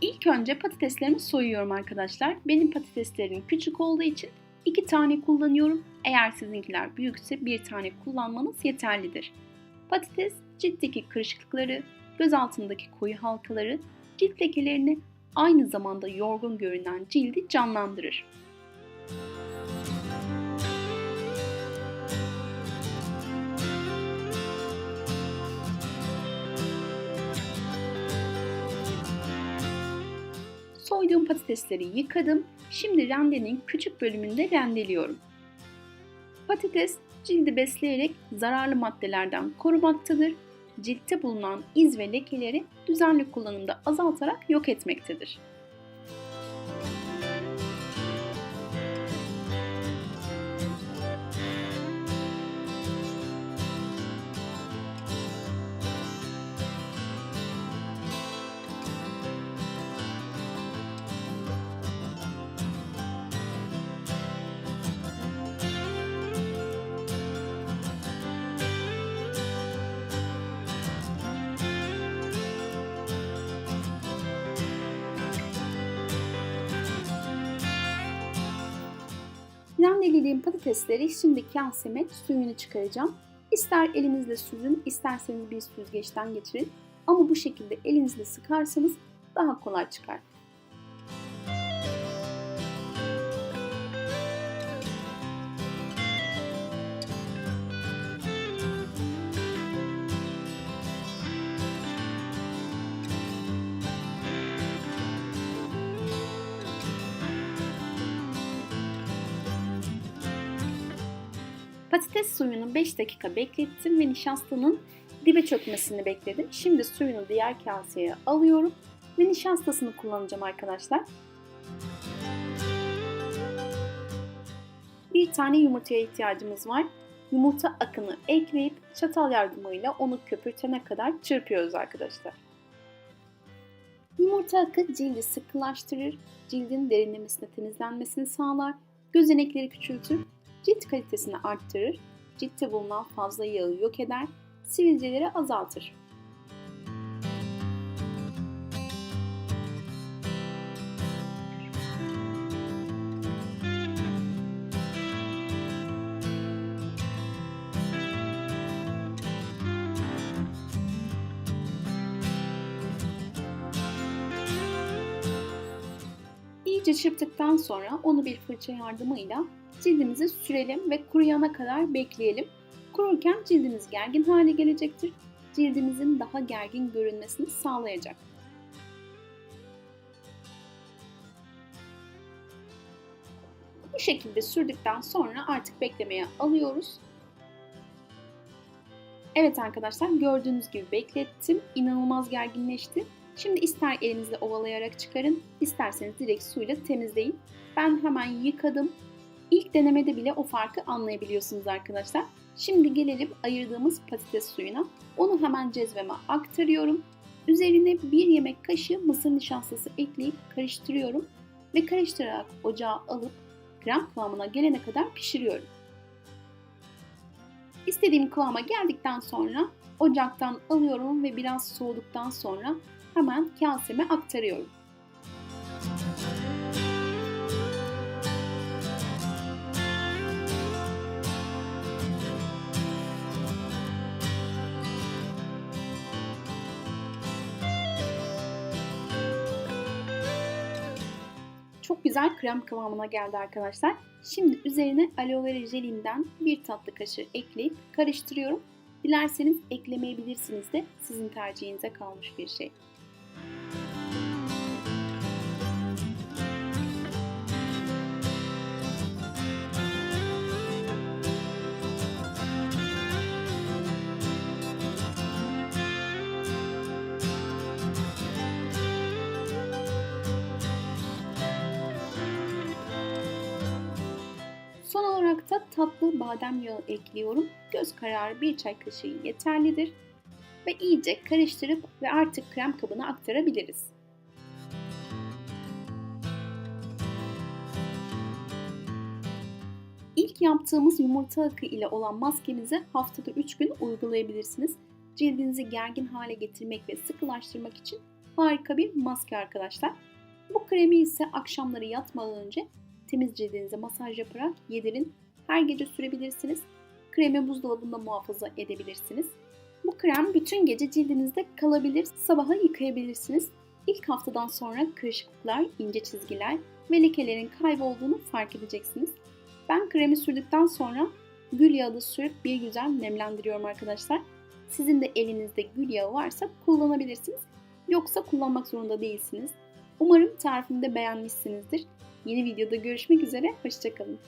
İlk önce patateslerimi soyuyorum arkadaşlar. Benim patateslerim küçük olduğu için iki tane kullanıyorum. Eğer sizinkiler büyükse bir tane kullanmanız yeterlidir. Patates ciltteki kırışıklıkları, göz altındaki koyu halkaları, cilt lekelerini aynı zamanda yorgun görünen cildi canlandırır. Soyduğum patatesleri yıkadım. Şimdi rendenin küçük bölümünde rendeliyorum. Patates cildi besleyerek zararlı maddelerden korumaktadır. Ciltte bulunan iz ve lekeleri düzenli kullanımda azaltarak yok etmektedir. Rendelediğim patatesleri şimdi kaseme suyunu çıkaracağım. İster elinizle süzün, isterseniz bir süzgeçten geçirin. Ama bu şekilde elinizle sıkarsanız daha kolay çıkar. Patates suyunu 5 dakika beklettim ve nişastanın dibe çökmesini bekledim. Şimdi suyunu diğer kaseye alıyorum ve nişastasını kullanacağım arkadaşlar. Bir tane yumurtaya ihtiyacımız var. Yumurta akını ekleyip çatal yardımıyla onu köpürtene kadar çırpıyoruz arkadaşlar. Yumurta akı cildi sıkılaştırır, cildin derinlemesine temizlenmesini sağlar, gözenekleri küçültür cilt kalitesini arttırır, ciltte bulunan fazla yağı yok eder, sivilceleri azaltır. İyice çırptıktan sonra onu bir fırça yardımıyla cildimize sürelim ve kuruyana kadar bekleyelim. Kururken cildimiz gergin hale gelecektir. Cildimizin daha gergin görünmesini sağlayacak. Bu şekilde sürdükten sonra artık beklemeye alıyoruz. Evet arkadaşlar gördüğünüz gibi beklettim. İnanılmaz gerginleşti. Şimdi ister elinizle ovalayarak çıkarın, isterseniz direkt suyla temizleyin. Ben hemen yıkadım. İlk denemede bile o farkı anlayabiliyorsunuz arkadaşlar. Şimdi gelelim ayırdığımız patates suyuna. Onu hemen cezveme aktarıyorum. Üzerine bir yemek kaşığı mısır nişastası ekleyip karıştırıyorum. Ve karıştırarak ocağa alıp krem kıvamına gelene kadar pişiriyorum. İstediğim kıvama geldikten sonra ocaktan alıyorum ve biraz soğuduktan sonra hemen kaseme aktarıyorum. Çok güzel krem kıvamına geldi arkadaşlar. Şimdi üzerine aloe vera jelinden bir tatlı kaşığı ekleyip karıştırıyorum. Dilerseniz eklemeyebilirsiniz de sizin tercihinize kalmış bir şey. Son olarak da tatlı badem yağı ekliyorum. Göz kararı bir çay kaşığı yeterlidir. Ve iyice karıştırıp ve artık krem kabına aktarabiliriz. İlk yaptığımız yumurta akı ile olan maskemizi haftada 3 gün uygulayabilirsiniz. Cildinizi gergin hale getirmek ve sıkılaştırmak için harika bir maske arkadaşlar. Bu kremi ise akşamları yatmadan önce temiz cildinize masaj yaparak yedirin. Her gece sürebilirsiniz. Kremi buzdolabında muhafaza edebilirsiniz. Bu krem bütün gece cildinizde kalabilir, sabaha yıkayabilirsiniz. İlk haftadan sonra kırışıklıklar, ince çizgiler ve lekelerin kaybolduğunu fark edeceksiniz. Ben kremi sürdükten sonra gül yağı sürüp bir güzel nemlendiriyorum arkadaşlar. Sizin de elinizde gül yağı varsa kullanabilirsiniz. Yoksa kullanmak zorunda değilsiniz. Umarım tarifimi de beğenmişsinizdir. Yeni videoda görüşmek üzere, hoşçakalın.